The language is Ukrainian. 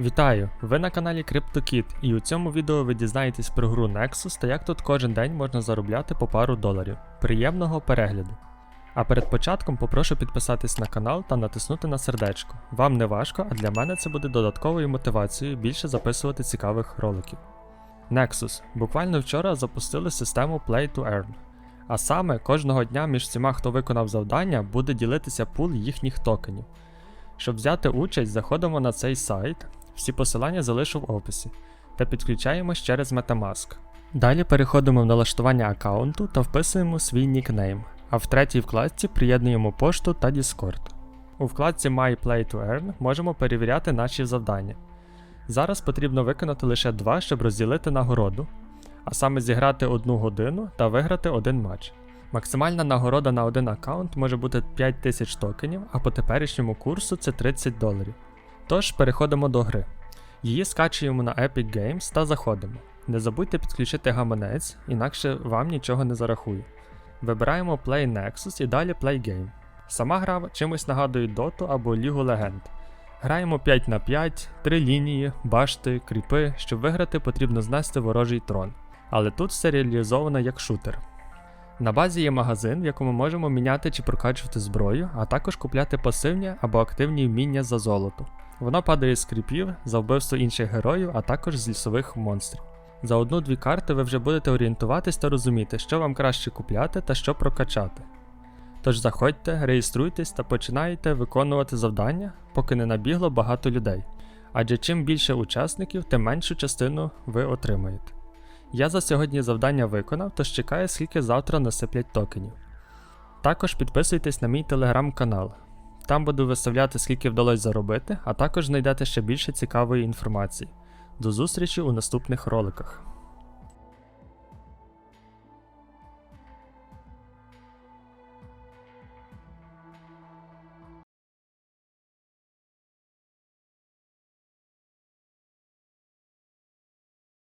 Вітаю! Ви на каналі CryptoKid і у цьому відео ви дізнаєтесь про гру Nexus та як тут кожен день можна заробляти по пару доларів. Приємного перегляду! А перед початком попрошу підписатись на канал та натиснути на сердечко. Вам не важко, а для мене це буде додатковою мотивацією більше записувати цікавих роликів. Nexus. Буквально вчора запустили систему Play to Earn. А саме кожного дня між всіма, хто виконав завдання, буде ділитися пул їхніх токенів. Щоб взяти участь, заходимо на цей сайт, всі посилання залишу в описі, та підключаємось через Metamask. Далі переходимо в налаштування аккаунту та вписуємо свій нікнейм, а в третій вкладці приєднуємо пошту та Discord. У вкладці My Play to Earn можемо перевіряти наші завдання. Зараз потрібно виконати лише два, щоб розділити нагороду, а саме зіграти одну годину та виграти один матч. Максимальна нагорода на один аккаунт може бути 5000 токенів, а по теперішньому курсу це 30 доларів. Тож переходимо до гри. Її скачуємо на Epic Games та заходимо. Не забудьте підключити гаманець, інакше вам нічого не зарахую. Вибираємо Play Nexus і далі Play Game. Сама гра чимось нагадує Dota або Лігу Легенд. Граємо 5 на 5, 3 лінії, башти, кріпи. Щоб виграти, потрібно знести ворожий трон. Але тут все реалізовано як шутер. На базі є магазин, в якому можемо міняти чи прокачувати зброю, а також купляти пасивні або активні вміння за золото. Воно падає з кріпів за вбивство інших героїв, а також з лісових монстрів. За одну-дві карти ви вже будете орієнтуватись та розуміти, що вам краще купляти та що прокачати. Тож заходьте, реєструйтесь та починайте виконувати завдання, поки не набігло багато людей. Адже чим більше учасників, тим меншу частину ви отримаєте. Я за сьогодні завдання виконав, тож чекаю, скільки завтра насиплять токенів. Також підписуйтесь на мій телеграм-канал. Там буду виставляти, скільки вдалося заробити, а також знайдете ще більше цікавої інформації. До зустрічі у наступних роликах.